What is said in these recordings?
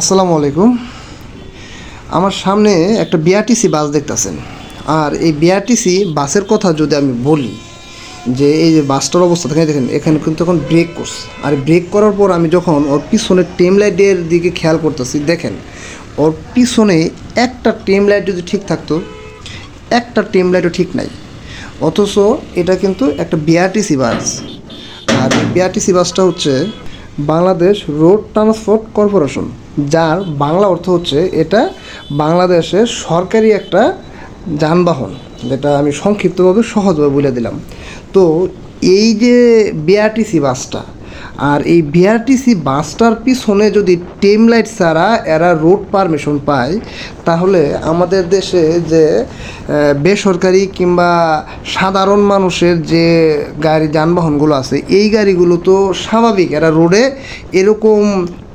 আসসালামু আলাইকুম। আমার সামনে একটা বিআরটিসি বাস দেখতেছেন। আর এই বিআরটিসি বাসের কথা যদি আমি বলি, যে এই যে বাসটার অবস্থা, দেখেন দেখেন, এখানে কিন্তু এখন ব্রেক করছে। আর ব্রেক করার পর আমি যখন ওর পিছনের টেম লাইটের দিকে খেয়াল করতেছি, দেখেন, ওর পিছনে একটা টেম লাইট যদি ঠিক থাকতো, একটা টেম লাইটও ঠিক নাই। অথচ এটা কিন্তু একটা বিআরটিসি বাস। আর বিআরটিসি বাসটা হচ্ছে বাংলাদেশ রোড ট্রান্সপোর্ট কর্পোরেশন। যার বাংলা অর্থ হচ্ছে এটা বাংলাদেশের সরকারি একটা যানবাহন, যেটা আমি সংক্ষিপ্তভাবে সহজভাবে বলে দিলাম। তো এই যে বিআরটিসি বাসটা আর এই বিআরটিসি বাসটার পিছনে যদি টেম লাইট ছাড়া এরা রোড পারমিশন পায়, তাহলে আমাদের দেশে যে বেসরকারি কিংবা সাধারণ মানুষের যে গাড়ি যানবাহনগুলো আছে, এই গাড়িগুলো তো স্বাভাবিক। এরা রোডে এরকম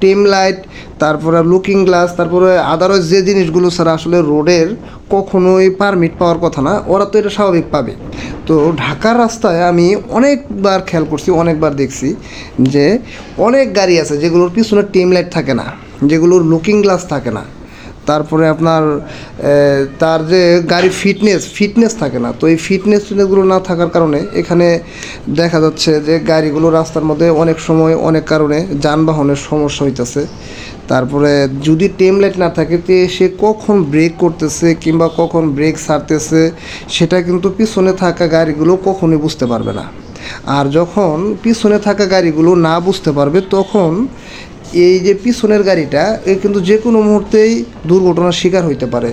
টেম লাইট, তারপরে লুকিং গ্লাস, তারপরে আদারস যে জিনিসগুলো ছাড়া আসলে রোডের কখনোই পারমিট পাওয়ার কথা না, ওরা তো এটা স্বাভাবিক পাবে। তো ঢাকার রাস্তায় আমি অনেকবার খেয়াল করছি, অনেকবার দেখছি যে অনেক গাড়ি আছে যেগুলোর পিছনে টিম লাইট থাকে না, যেগুলোর লুকিং গ্লাস থাকে না। তারপরে আপনার তার যে গাড়ি ফিটনেস ফিটনেস থাকে না। তো এই ফিটনেস ফিটনেসগুলো না থাকার কারণে এখানে দেখা যাচ্ছে যে গাড়িগুলো রাস্তার মধ্যে অনেক সময় অনেক কারণে যানবাহনের সমস্যা হইতেছে। তারপরে যদি টেম লাইট না থাকে, তে সে কখন ব্রেক করতেছে কিংবা কখন ব্রেক ছাড়তেছে, সেটা কিন্তু পিছনে থাকা গাড়িগুলো কখনোই বুঝতে পারবে না। আর যখন পিছনে থাকা গাড়িগুলো না বুঝতে পারবে, তখন এই যে পিছনের গাড়িটা, এ কিন্তু যে কোনো মুহূর্তেই দুর্ঘটনার শিকার হইতে পারে।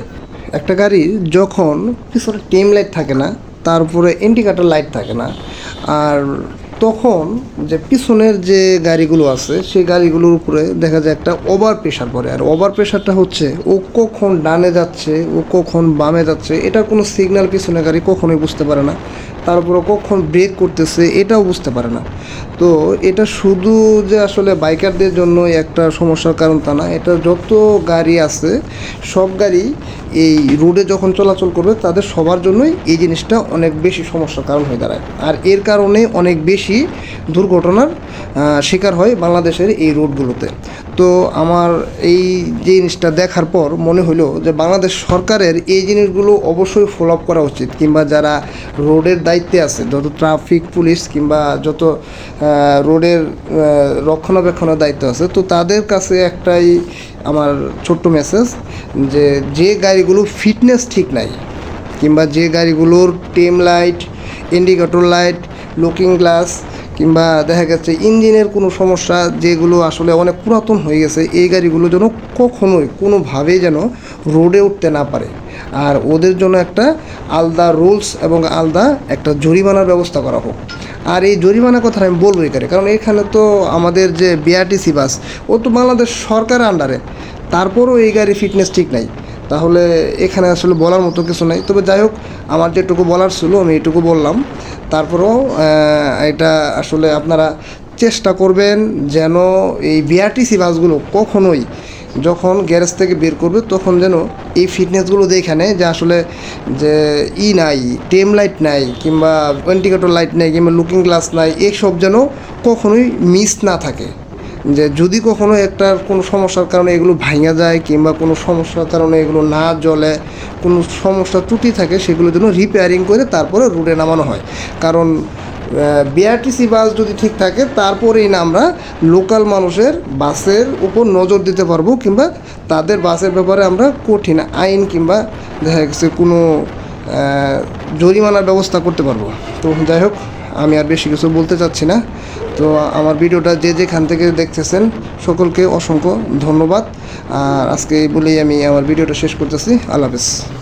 একটা গাড়ি যখন পিছনে টেম লাইট থাকে না, তার উপরে ইন্ডিকেটার লাইট থাকে না, আর তখন যে পিছনের যে গাড়িগুলো আছে, সেই গাড়িগুলোর উপরে দেখা যায় একটা ওভার প্রেশার পড়ে। আর ওভার প্রেশারটা হচ্ছে, ও কখন ডানে যাচ্ছে, ও কখন বামে যাচ্ছে, এটার কোনো সিগন্যাল পিছনে গাড়ি কখনোই বুঝতে পারে না। তারপরে কখন ব্রেক করতেছে, এটাও বুঝতে পারে না। তো এটা শুধু যে আসলে বাইকারদের জন্য একটা সমস্যার কারণ তা না, এটা যত গাড়ি আছে, সব গাড়ি এই রোডে যখন চলাচল করবে, তাদের সবার জন্যই এই জিনিসটা অনেক বেশি সমস্যার কারণ হয়ে দাঁড়ায়। আর এর কারণে অনেক বেশি দুর্ঘটনার শিকার হয় বাংলাদেশের এই রোডগুলোতে তো আমার এই জিনিসটা দেখার পর মনে হলো যে বাংলাদেশ সরকারের এই জিনিসগুলো অবশ্যই ফলো আপ করা উচিত। কিংবা যারা রোডের দায়িত্বে আছে, যত ট্রাফিক পুলিশ কিংবা যত রোডের রক্ষণাবেক্ষণের দায়িত্ব আছে, তো তাদের কাছে একটাই আমার ছোট্ট মেসেজ যে যে গাড়িগুলো ফিটনেস ঠিক নাই, কিংবা যে গাড়িগুলোর টেম light indicator light looking glass কিংবা দেখা গেছে ইঞ্জিনের কোনো সমস্যা যেগুলো আসলে অনেক পুরাতন হয়ে গেছে, এই গাড়িগুলো যেন কখনোই কোনোভাবেই যেন রোডে উঠতে না পারে। আর ওদের জন্য একটা আলাদা রুলস এবং আলাদা একটা জরিমানার ব্যবস্থা করা হোক। আর এই জরিমানার কথা আমি বলব এখানে কারণ এখানে তো আমাদের যে বিআরটিসি বাস ও তো বাংলাদেশ সরকারের আন্ডারে তারপরও এই গাড়ি ফিটনেস ঠিক নাই। তাহলে এখানে আসলে বলার মতো কিছু নাই। তবে যাই হোক, আমার যেটুকু বলার ছিল, আমি এটুকু বললাম। তারপরেও এটা আসলে আপনারা চেষ্টা করবেন যেন এই বিআরটিসি বাসগুলো কখনোই যখন গ্যারেজ থেকে বের করবে, তখন যেন এই ফিটনেসগুলো দেখে নেয় যে আসলে যে ই নাই, টেম লাইট নাই, কিংবা ইন্ডিকেটর লাইট নাই, কিংবা লুকিং গ্লাস নাই এইসব যেন কখনোই মিস না থাকে। যে যদি কখনো একটা কোনো সমস্যার কারণে এগুলো ভাঙা যায় কিংবা কোনো সমস্যার কারণে এগুলো না জ্বলে, কোনো সমস্যা ত্রুটি থাকে সেগুলো যেন রিপেয়ারিং করে তারপরে রুটে নামানো হয়। কারণ বিআরটিসি বাস যদি ঠিক থাকে, তারপরেই না আমরা লোকাল মানুষের বাসের উপর নজর দিতে পারব কিংবা তাদের বাসের ব্যাপারে আমরা কঠিন আইন কিংবা দেখা গেছে কোনো জরিমানার ব্যবস্থা করতে পারব। তো যাই হোক আমি আর বেশি কিছু বলতে চাচ্ছি না। তো আমার ভিডিওটা যে যেখান থেকে দেখতেছেন, সকলকে অসংখ্য ধন্যবাদ। আর আজকে বলেই আমি আমার ভিডিওটা শেষ করতেছি। আল্লাহ হাফেজ।